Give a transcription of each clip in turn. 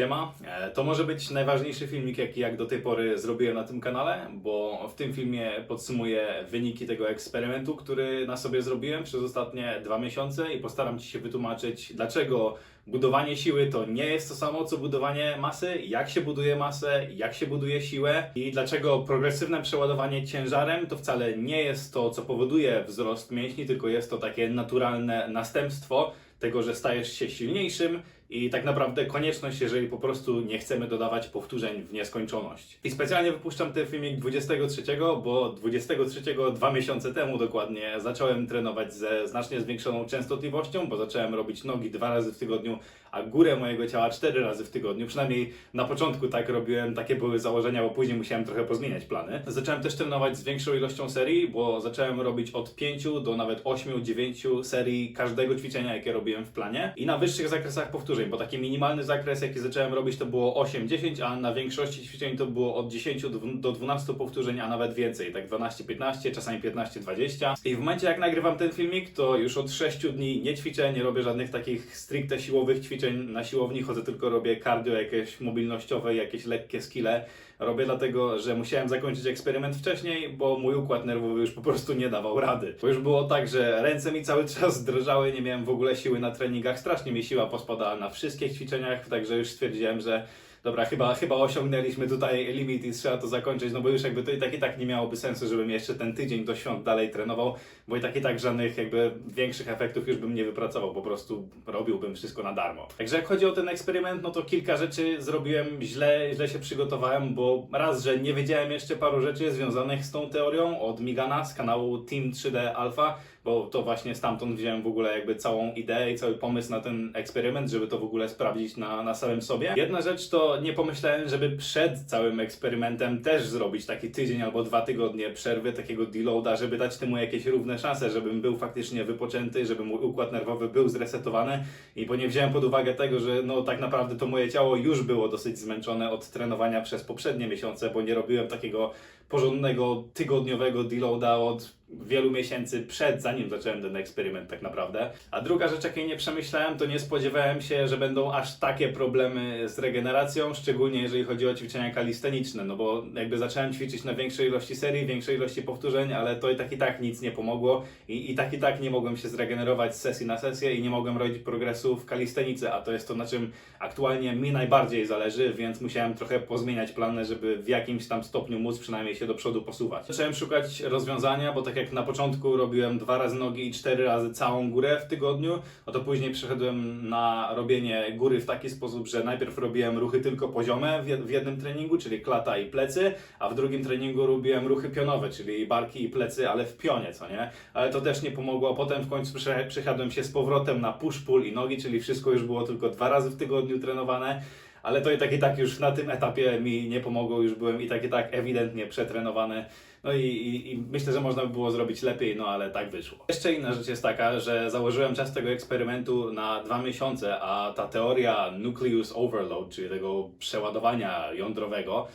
Siema, E, to może być najważniejszy filmik, jaki jak do tej pory zrobiłem na tym kanale, bo w tym filmie podsumuję wyniki tego eksperymentu, który na sobie zrobiłem przez ostatnie dwa miesiące i postaram Ci się wytłumaczyć, dlaczego budowanie siły to nie jest to samo, co budowanie masy, jak się buduje masę, jak się buduje siłę i dlaczego progresywne przeładowanie ciężarem to wcale nie jest to, co powoduje wzrost mięśni, tylko jest to takie naturalne następstwo tego, że stajesz się silniejszym i tak naprawdę konieczność, jeżeli po prostu nie chcemy dodawać powtórzeń w nieskończoność. I specjalnie wypuszczam ten filmik 23, bo 23, dwa miesiące temu dokładnie, zacząłem trenować ze znacznie zwiększoną częstotliwością, bo zacząłem robić nogi dwa razy w tygodniu, a górę mojego ciała cztery razy w tygodniu. Przynajmniej na początku tak robiłem, takie były założenia, bo później musiałem trochę pozmieniać plany. Zacząłem też trenować z większą ilością serii, bo zacząłem robić od 5 do nawet 8-9 serii każdego ćwiczenia, jakie robiłem w planie i na wyższych zakresach powtórzeń, bo taki minimalny zakres, jaki zacząłem robić, to było 8-10, a na większości ćwiczeń to było od 10 do dwu- do 12 powtórzeń, a nawet więcej, tak 12-15, czasami 15-20. I w momencie, jak nagrywam ten filmik, to już od 6 dni nie ćwiczę, nie robię żadnych takich stricte siłowych ćwiczeń na siłowni, chodzę tylko robię cardio jakieś mobilnościowe, jakieś lekkie skille. Robię dlatego, że musiałem zakończyć eksperyment wcześniej, bo mój układ nerwowy już po prostu nie dawał rady. Bo już było tak, że ręce mi cały czas drżały, nie miałem w ogóle siły na treningach, strasznie mi siła pospadała na wszystkich ćwiczeniach, także już stwierdziłem, że dobra, chyba, chyba osiągnęliśmy tutaj limit i trzeba to zakończyć, no bo już jakby to i tak i tak nie miałoby sensu, żebym jeszcze ten tydzień do świąt dalej trenował, bo i tak i tak żadnych jakby większych efektów już bym nie wypracował, po prostu robiłbym wszystko na darmo. Także jak chodzi o ten eksperyment, no to kilka rzeczy zrobiłem źle, źle się przygotowałem, bo raz, że nie wiedziałem jeszcze paru rzeczy związanych z tą teorią od Migana z kanału Team 3D Alpha, bo to właśnie stamtąd wziąłem w ogóle jakby całą ideę i cały pomysł na ten eksperyment, żeby to w ogóle sprawdzić na, na samym sobie. Jedna rzecz to nie pomyślałem, żeby przed całym eksperymentem też zrobić taki tydzień albo dwa tygodnie przerwy, takiego deloada, żeby dać temu jakieś równe szanse, żebym był faktycznie wypoczęty, żeby mój układ nerwowy był zresetowany i bo nie wziąłem pod uwagę tego, że no tak naprawdę to moje ciało już było dosyć zmęczone od trenowania przez poprzednie miesiące, bo nie robiłem takiego porządnego tygodniowego deloada od wielu miesięcy przed, zanim zacząłem ten eksperyment tak naprawdę. A druga rzecz, jakiej nie przemyślałem, to nie spodziewałem się, że będą aż takie problemy z regeneracją, szczególnie jeżeli chodzi o ćwiczenia kalisteniczne, no bo jakby zacząłem ćwiczyć na większej ilości serii, większej ilości powtórzeń, ale to i tak i tak nic nie pomogło i, i tak i tak nie mogłem się zregenerować z sesji na sesję i nie mogłem robić progresu w kalistenice, a to jest to, na czym aktualnie mi najbardziej zależy, więc musiałem trochę pozmieniać plany, żeby w jakimś tam stopniu móc przynajmniej się do przodu posuwać. Zacząłem szukać rozwiązania, bo tak jak na początku robiłem dwa razy nogi i cztery razy całą górę w tygodniu, no to później przeszedłem na robienie góry w taki sposób, że najpierw robiłem ruchy tylko poziome w jed- w jednym treningu, czyli klata i plecy, a w drugim treningu robiłem ruchy pionowe, czyli barki i plecy, ale w pionie, co nie? Ale to też nie pomogło. Potem w końcu prze- przesiadłem się z powrotem na push-pull i nogi, czyli wszystko już było tylko dwa razy w tygodniu trenowane. Ale to i tak i tak już na tym etapie mi nie pomogło, już byłem i tak i tak ewidentnie przetrenowany. No i, i, i myślę, że można by było zrobić lepiej, no ale tak wyszło. Jeszcze inna rzecz jest taka, że założyłem czas tego eksperymentu na dwa miesiące, a ta teoria nucleus overload, czyli tego przeładowania jądrowego,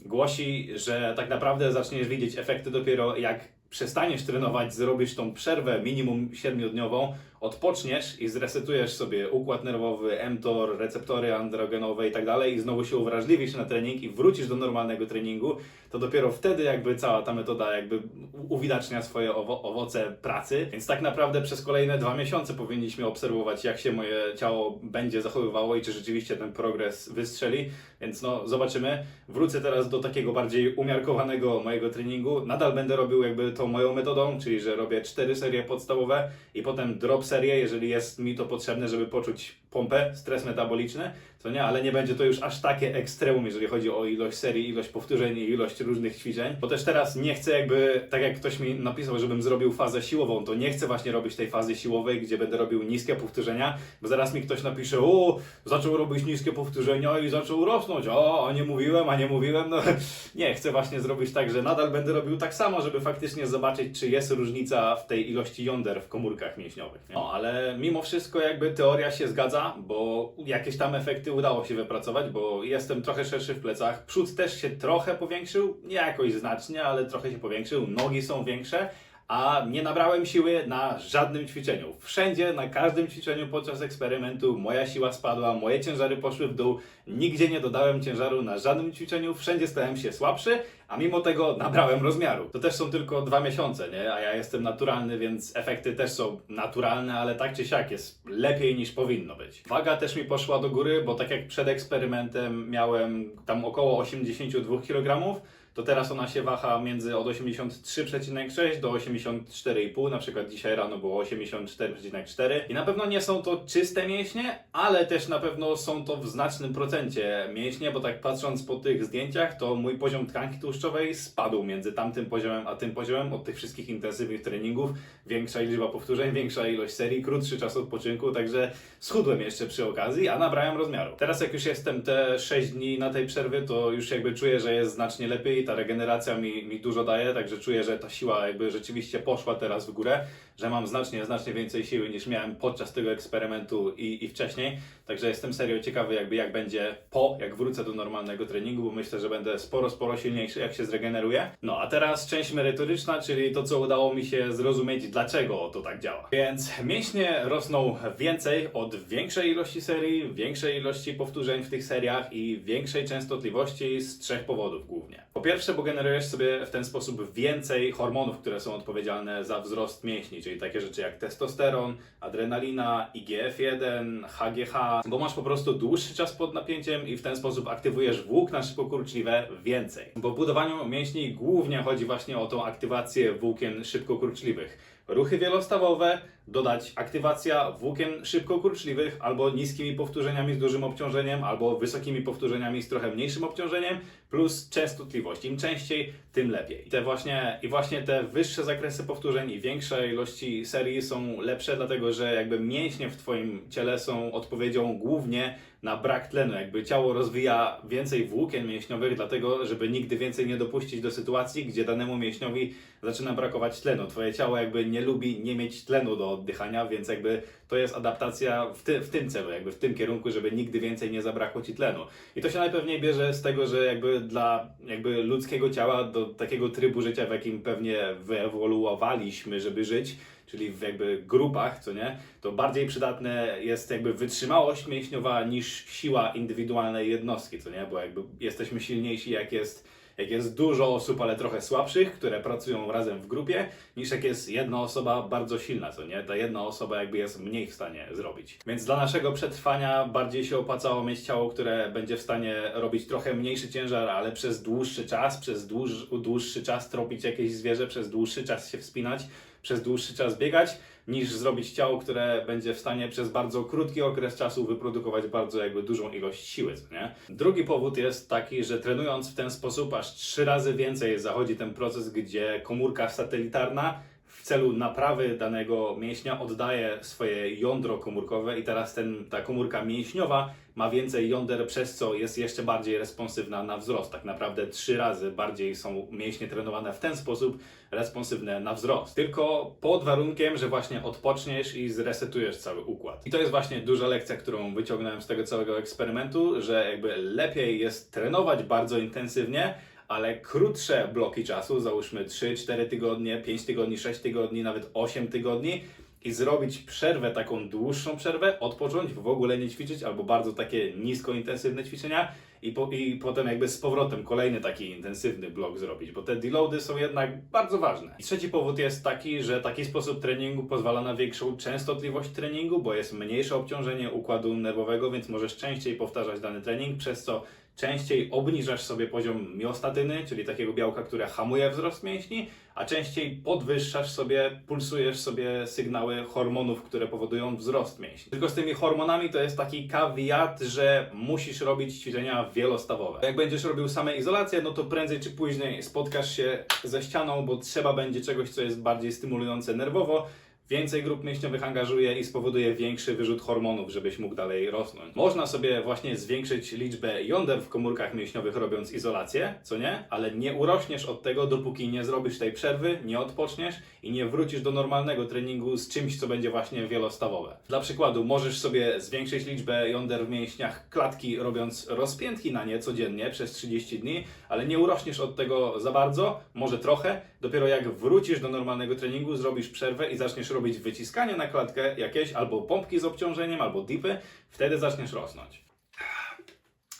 głosi, że tak naprawdę zaczniesz widzieć efekty dopiero jak przestaniesz trenować, zrobisz tą przerwę minimum 7-dniową, odpoczniesz i zresetujesz sobie układ nerwowy, mTOR, receptory androgenowe i tak dalej i znowu się uwrażliwisz na trening i wrócisz do normalnego treningu, to dopiero wtedy jakby cała ta metoda jakby uwidacznia swoje owo owoce pracy. Więc tak naprawdę przez kolejne dwa miesiące powinniśmy obserwować, jak się moje ciało będzie zachowywało i czy rzeczywiście ten progres wystrzeli. Więc no, zobaczymy. Wrócę teraz do takiego bardziej umiarkowanego mojego treningu. Nadal będę robił jakby tą moją metodą, czyli że robię cztery serie podstawowe i potem drop serię, jeżeli jest mi to potrzebne, żeby poczuć pompę, stres metaboliczny, co nie, ale nie będzie to już aż takie ekstremum, jeżeli chodzi o ilość serii, ilość powtórzeń i ilość różnych ćwiczeń, bo też teraz nie chcę jakby, tak jak ktoś mi napisał, żebym zrobił fazę siłową, to nie chcę właśnie robić tej fazy siłowej, gdzie będę robił niskie powtórzenia, bo zaraz mi ktoś napisze, o, zaczął robić niskie powtórzenia i zaczął rosnąć, o, a nie mówiłem, a nie mówiłem, no. Nie, chcę właśnie zrobić tak, że nadal będę robił tak samo, żeby faktycznie zobaczyć, czy jest różnica w tej ilości jąder w komórkach mięśniowych. Nie? No, ale mimo wszystko jakby teoria się zgadza, bo jakieś tam efekty udało się wypracować, bo jestem trochę szerszy w plecach, przód też się trochę powiększył, nie jakoś znacznie, ale trochę się powiększył, nogi są większe, a nie nabrałem siły na żadnym ćwiczeniu. Wszędzie, na każdym ćwiczeniu podczas eksperymentu moja siła spadła, moje ciężary poszły w dół, nigdzie nie dodałem ciężaru na żadnym ćwiczeniu, wszędzie stałem się słabszy, a mimo tego nabrałem rozmiaru. To też są tylko dwa miesiące, nie? A ja jestem naturalny, więc efekty też są naturalne, ale tak czy siak jest lepiej niż powinno być. Waga też mi poszła do góry, bo tak jak przed eksperymentem miałem tam około 82 kg, to teraz ona się waha między od 83,6 do 84,5. Na przykład dzisiaj rano było 84,4. I na pewno nie są to czyste mięśnie, ale też na pewno są to w znacznym procencie mięśnie, bo tak patrząc po tych zdjęciach, to mój poziom tkanki tłuszczowej spadł między tamtym poziomem a tym poziomem od tych wszystkich intensywnych treningów. Większa liczba powtórzeń, większa ilość serii, krótszy czas odpoczynku, także schudłem jeszcze przy okazji, a nabrałem rozmiaru. Teraz jak już jestem te 6 dni na tej przerwy, to już jakby czuję, że jest znacznie lepiej, ta regeneracja mi, mi dużo daje, także czuję, że ta siła jakby rzeczywiście poszła teraz w górę, że mam znacznie, znacznie więcej siły niż miałem podczas tego eksperymentu i, i wcześniej, także jestem serio ciekawy jakby jak będzie po, jak wrócę do normalnego treningu, bo myślę, że będę sporo, sporo silniejszy jak się zregeneruję. No a teraz część merytoryczna, czyli to co udało mi się zrozumieć, dlaczego to tak działa. Więc mięśnie rosną więcej od większej ilości serii, większej ilości powtórzeń w tych seriach i większej częstotliwości z trzech powodów głównie. Po pierwsze, bo generujesz sobie w ten sposób więcej hormonów, które są odpowiedzialne za wzrost mięśni, czyli takie rzeczy jak testosteron, adrenalina, IGF-1, HGH, bo masz po prostu dłuższy czas pod napięciem i w ten sposób aktywujesz włókna szybkokurczliwe więcej. Bo w budowaniu mięśni głównie chodzi właśnie o tą aktywację włókien szybkokurczliwych. Ruchy wielostawowe, dodać aktywacja włókien szybkokurczliwych albo niskimi powtórzeniami z dużym obciążeniem, albo wysokimi powtórzeniami z trochę mniejszym obciążeniem, plus częstotliwość. Im częściej, tym lepiej. Te właśnie, I właśnie te wyższe zakresy powtórzeń i większe ilości serii są lepsze, dlatego że jakby mięśnie w Twoim ciele są odpowiedzią głównie na brak tlenu. Jakby ciało rozwija więcej włókien mięśniowych, dlatego żeby nigdy więcej nie dopuścić do sytuacji, gdzie danemu mięśniowi zaczyna brakować tlenu. Twoje ciało jakby nie lubi nie mieć tlenu do oddychania, więc jakby to jest adaptacja w, ty, w tym celu, jakby w tym kierunku, żeby nigdy więcej nie zabrakło Ci tlenu. I to się najpewniej bierze z tego, że jakby dla jakby ludzkiego ciała do takiego trybu życia, w jakim pewnie wyewoluowaliśmy, żeby żyć, czyli w jakby grupach, co nie, to bardziej przydatne jest jakby wytrzymałość mięśniowa niż siła indywidualnej jednostki, co nie, bo jakby jesteśmy silniejsi jak jest jak jest dużo osób, ale trochę słabszych, które pracują razem w grupie, niż jak jest jedna osoba bardzo silna, co nie? Ta jedna osoba jakby jest mniej w stanie zrobić. Więc dla naszego przetrwania bardziej się opłacało mieć ciało, które będzie w stanie robić trochę mniejszy ciężar, ale przez dłuższy czas, przez dłuż, dłuższy czas tropić jakieś zwierzę, przez dłuższy czas się wspinać, przez dłuższy czas biegać, niż zrobić ciało, które będzie w stanie przez bardzo krótki okres czasu wyprodukować bardzo jakby dużą ilość siły, nie? Drugi powód jest taki, że trenując w ten sposób aż trzy razy więcej zachodzi ten proces, gdzie komórka satelitarna celu naprawy danego mięśnia oddaje swoje jądro komórkowe i teraz ten, ta komórka mięśniowa ma więcej jąder, przez co jest jeszcze bardziej responsywna na wzrost. Tak naprawdę trzy razy bardziej są mięśnie trenowane w ten sposób responsywne na wzrost. Tylko pod warunkiem, że właśnie odpoczniesz i zresetujesz cały układ. I to jest właśnie duża lekcja, którą wyciągnąłem z tego całego eksperymentu, że jakby lepiej jest trenować bardzo intensywnie, ale krótsze bloki czasu, załóżmy 3-4 tygodnie, 5 tygodni, 6 tygodni, nawet 8 tygodni i zrobić przerwę, taką dłuższą przerwę, odpocząć, w ogóle nie ćwiczyć albo bardzo takie niskointensywne ćwiczenia i, po, i potem jakby z powrotem kolejny taki intensywny blok zrobić, bo te deloady są jednak bardzo ważne. I trzeci powód jest taki, że taki sposób treningu pozwala na większą częstotliwość treningu, bo jest mniejsze obciążenie układu nerwowego, więc możesz częściej powtarzać dany trening, przez co częściej obniżasz sobie poziom miostatyny, czyli takiego białka, które hamuje wzrost mięśni, a częściej podwyższasz sobie, pulsujesz sobie sygnały hormonów, które powodują wzrost mięśni. Tylko z tymi hormonami to jest taki kawiat, że musisz robić ćwiczenia wielostawowe. Jak będziesz robił same izolacje, no to prędzej czy później spotkasz się ze ścianą, bo trzeba będzie czegoś, co jest bardziej stymulujące nerwowo, więcej grup mięśniowych angażuje i spowoduje większy wyrzut hormonów, żebyś mógł dalej rosnąć. Można sobie właśnie zwiększyć liczbę jąder w komórkach mięśniowych robiąc izolację, co nie? Ale nie urośniesz od tego, dopóki nie zrobisz tej przerwy, nie odpoczniesz i nie wrócisz do normalnego treningu z czymś, co będzie właśnie wielostawowe. Dla przykładu, możesz sobie zwiększyć liczbę jąder w mięśniach klatki, robiąc rozpiętki na nie codziennie przez 30 dni, ale nie urośniesz od tego za bardzo, może trochę. Dopiero jak wrócisz do normalnego treningu, zrobisz przerwę i zaczniesz robić wyciskanie na klatkę jakieś, albo pompki z obciążeniem, albo dipy, wtedy zaczniesz rosnąć.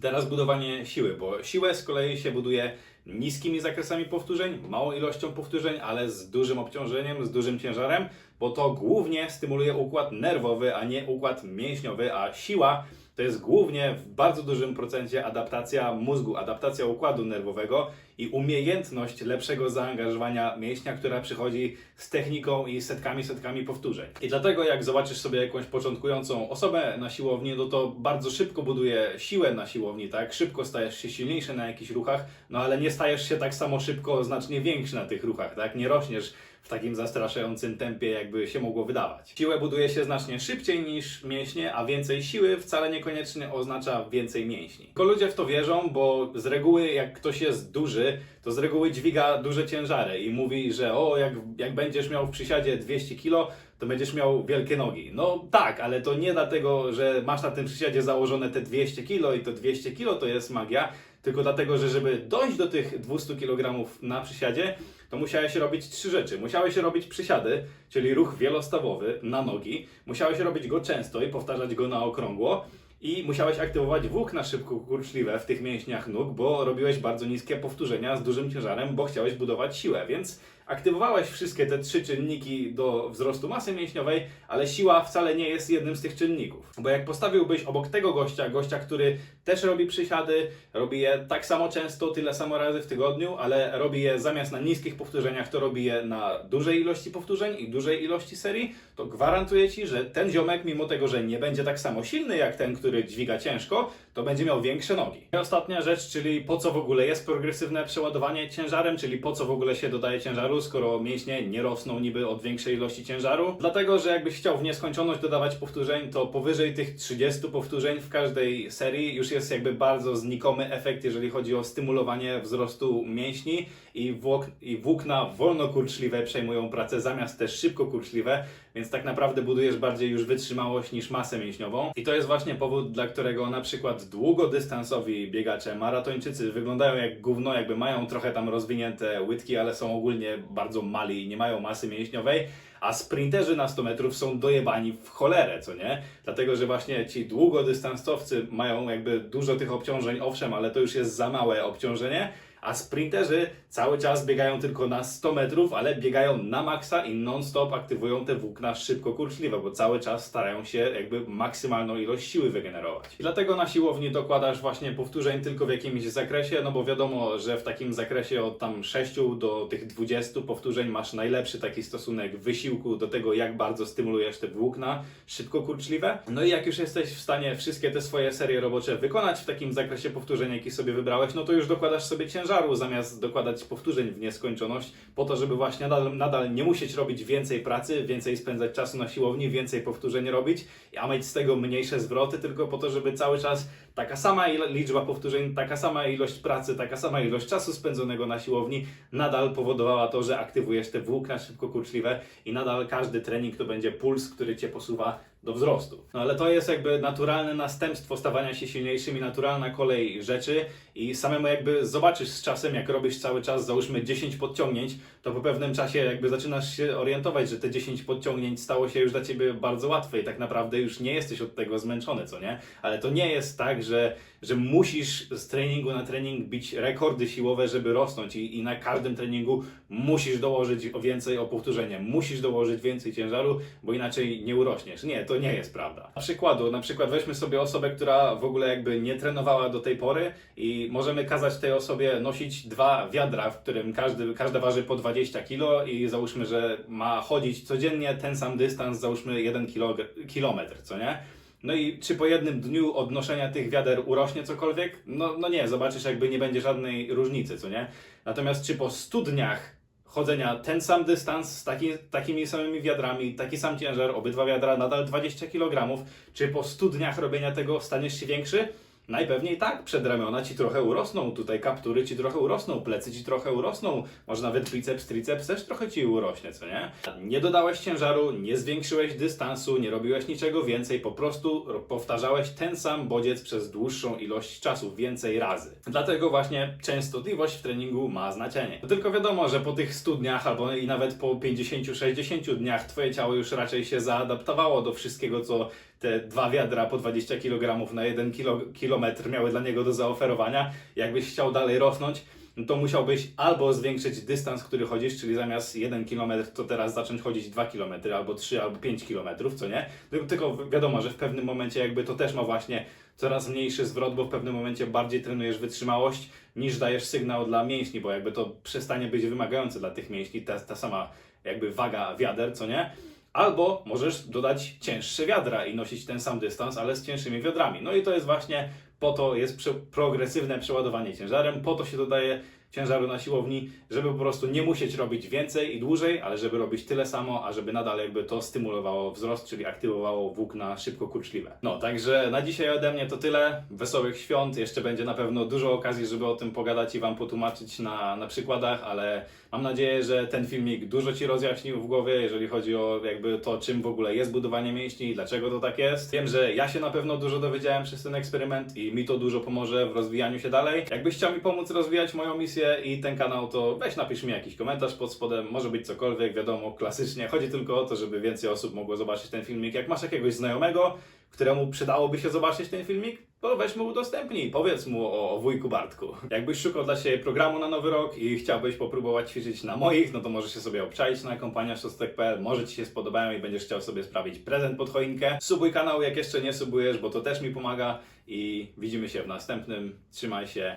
Teraz budowanie siły, bo siłę z kolei się buduje niskimi zakresami powtórzeń, małą ilością powtórzeń, ale z dużym obciążeniem, z dużym ciężarem, bo to głównie stymuluje układ nerwowy, a nie układ mięśniowy, a siła to jest głównie w bardzo dużym procencie adaptacja mózgu, adaptacja układu nerwowego i umiejętność lepszego zaangażowania mięśnia, która przychodzi z techniką i setkami, setkami powtórzeń. I dlatego jak zobaczysz sobie jakąś początkującą osobę na siłowni, no to bardzo szybko buduje siłę na siłowni, tak? Szybko stajesz się silniejszy na jakichś ruchach, no ale nie stajesz się tak samo szybko, znacznie większy na tych ruchach, tak? Nie rośniesz w takim zastraszającym tempie, jakby się mogło wydawać. Siłę buduje się znacznie szybciej niż mięśnie, a więcej siły wcale niekoniecznie oznacza więcej mięśni. Tylko ludzie w to wierzą, bo z reguły jak ktoś jest duży, to z reguły dźwiga duże ciężary i mówi, że o, jak, jak będziesz miał w przysiadzie 200 kg, to będziesz miał wielkie nogi. No tak, ale to nie dlatego, że masz na tym przysiadzie założone te 200 kg i to 200 kg to jest magia, tylko dlatego, że żeby dojść do tych 200 kg na przysiadzie, to musiałeś robić trzy rzeczy. Musiałeś robić przysiady, czyli ruch wielostawowy na nogi, musiałeś robić go często i powtarzać go na okrągło, i musiałeś aktywować włókna szybko kurczliwe w tych mięśniach nóg, bo robiłeś bardzo niskie powtórzenia z dużym ciężarem, bo chciałeś budować siłę, więc aktywowałeś wszystkie te trzy czynniki do wzrostu masy mięśniowej, ale siła wcale nie jest jednym z tych czynników. Bo jak postawiłbyś obok tego gościa, gościa, który też robi przysiady, robi je tak samo często, tyle samo razy w tygodniu, ale robi je zamiast na niskich powtórzeniach, to robi je na dużej ilości powtórzeń i dużej ilości serii, to gwarantuję Ci, że ten ziomek, mimo tego, że nie będzie tak samo silny jak ten, który dźwiga ciężko, to będzie miał większe nogi. I ostatnia rzecz, czyli po co w ogóle jest progresywne przeładowanie ciężarem, czyli po co w ogóle się dodaje ciężaru, skoro mięśnie nie rosną niby od większej ilości ciężaru. Dlatego, że jakbyś chciał w nieskończoność dodawać powtórzeń, to powyżej tych 30 powtórzeń w każdej serii już jest jakby bardzo znikomy efekt, jeżeli chodzi o stymulowanie wzrostu mięśni i, włok, i włókna wolnokurczliwe przejmują pracę zamiast te szybko kurczliwe, więc tak naprawdę budujesz bardziej już wytrzymałość niż masę mięśniową. I to jest właśnie powód, dla którego na przykład długodystansowi biegacze, maratończycy wyglądają jak gówno, jakby mają trochę tam rozwinięte łydki, ale są ogólnie bardzo mali i nie mają masy mięśniowej, a sprinterzy na 100 metrów są dojebani w cholerę, co nie? Dlatego, że właśnie ci długodystansowcy mają jakby dużo tych obciążeń, owszem, ale to już jest za małe obciążenie, a sprinterzy cały czas biegają tylko na 100 metrów, ale biegają na maksa i non-stop aktywują te włókna szybko kurczliwe, bo cały czas starają się jakby maksymalną ilość siły wygenerować. Dlatego na siłowni dokładasz właśnie powtórzeń tylko w jakimś zakresie, no bo wiadomo, że w takim zakresie od tam 6 do tych 20 powtórzeń masz najlepszy taki stosunek wysiłku do tego, jak bardzo stymulujesz te włókna szybko kurczliwe. No i jak już jesteś w stanie wszystkie te swoje serie robocze wykonać w takim zakresie powtórzeń, jaki sobie wybrałeś, no to już dokładasz sobie zamiast dokładać powtórzeń w nieskończoność, po to, żeby właśnie nadal, nadal nie musieć robić więcej pracy, więcej spędzać czasu na siłowni, więcej powtórzeń robić, a mieć z tego mniejsze zwroty, tylko po to, żeby cały czas taka sama liczba powtórzeń, taka sama ilość pracy, taka sama ilość czasu spędzonego na siłowni nadal powodowała to, że aktywujesz te włókna szybko kurczliwe i nadal każdy trening to będzie puls, który cię posuwa do wzrostu. No ale to jest jakby naturalne następstwo stawania się silniejszym i naturalna kolej rzeczy i samemu jakby zobaczysz czasem, jak robisz cały czas, załóżmy 10 podciągnięć, to po pewnym czasie jakby zaczynasz się orientować, że te 10 podciągnięć stało się już dla Ciebie bardzo łatwe i tak naprawdę już nie jesteś od tego zmęczony, co nie? Ale to nie jest tak, że, że musisz z treningu na trening bić rekordy siłowe, żeby rosnąć i, i na każdym treningu musisz dołożyć więcej o powtórzenie, musisz dołożyć więcej ciężaru, bo inaczej nie urośniesz. Nie, to nie jest prawda. Na przykładu, na przykład weźmy sobie osobę, która w ogóle jakby nie trenowała do tej pory i możemy kazać tej osobie nosić dwa wiadra, w którym każdy, każde waży po 20 kg i załóżmy, że ma chodzić codziennie ten sam dystans, załóżmy 1 kilog- kilometr, co nie? No i czy po jednym dniu odnoszenia tych wiader urośnie cokolwiek? No, no nie, zobaczysz jakby nie będzie żadnej różnicy, co nie? Natomiast czy po 100 dniach chodzenia ten sam dystans z taki, takimi samymi wiadrami, taki sam ciężar, obydwa wiadra nadal 20 kg, czy po 100 dniach robienia tego staniesz się większy? Najpewniej tak, przedramiona ci trochę urosną, tutaj kaptury ci trochę urosną, plecy ci trochę urosną, może nawet biceps, triceps też trochę ci urośnie, co nie? Nie dodałeś ciężaru, nie zwiększyłeś dystansu, nie robiłeś niczego więcej, po prostu ro- powtarzałeś ten sam bodziec przez dłuższą ilość czasu, więcej razy. Dlatego właśnie częstotliwość w treningu ma znaczenie. Tylko wiadomo, że po tych 100 dniach albo i nawet po 50-60 dniach twoje ciało już raczej się zaadaptowało do wszystkiego, co te dwa wiadra po 20 kg na 1 kilo, kilometr miały dla niego do zaoferowania. Jakbyś chciał dalej rosnąć, no to musiałbyś albo zwiększyć dystans, który chodzisz, czyli zamiast 1 km, to teraz zacząć chodzić 2 km, albo 3, albo 5 km, co nie? Tylko, wiadomo, że w pewnym momencie jakby to też ma właśnie coraz mniejszy zwrot, bo w pewnym momencie bardziej trenujesz wytrzymałość, niż dajesz sygnał dla mięśni, bo jakby to przestanie być wymagające dla tych mięśni, ta, ta sama jakby waga wiader, co nie? Albo możesz dodać cięższe wiadra i nosić ten sam dystans, ale z cięższymi wiadrami. No i to jest właśnie po to jest prze- progresywne przeładowanie ciężarem, po to się dodaje ciężaru na siłowni, żeby po prostu nie musieć robić więcej i dłużej, ale żeby robić tyle samo, a żeby nadal jakby to stymulowało wzrost, czyli aktywowało włókna szybko kurczliwe. No, także na dzisiaj ode mnie to tyle. Wesołych świąt. Jeszcze będzie na pewno dużo okazji, żeby o tym pogadać i Wam potłumaczyć na, na przykładach, ale mam nadzieję, że ten filmik dużo Ci rozjaśnił w głowie, jeżeli chodzi o jakby to, czym w ogóle jest budowanie mięśni i dlaczego to tak jest. Wiem, że ja się na pewno dużo dowiedziałem przez ten eksperyment i mi to dużo pomoże w rozwijaniu się dalej. Jakbyś chciał mi pomóc rozwijać moją misję i ten kanał, to weź napisz mi jakiś komentarz pod spodem, może być cokolwiek, wiadomo, klasycznie. Chodzi tylko o to, żeby więcej osób mogło zobaczyć ten filmik. Jak masz jakiegoś znajomego, któremu przydałoby się zobaczyć ten filmik, to weź mu udostępnij, powiedz mu o, wujku Bartku. Jakbyś szukał dla siebie programu na nowy rok i chciałbyś popróbować ćwiczyć na moich, no to możesz się sobie obczaić na kompaniaszostek.pl, może Ci się spodobają i będziesz chciał sobie sprawić prezent pod choinkę. Subuj kanał, jak jeszcze nie subujesz, bo to też mi pomaga i widzimy się w następnym. Trzymaj się,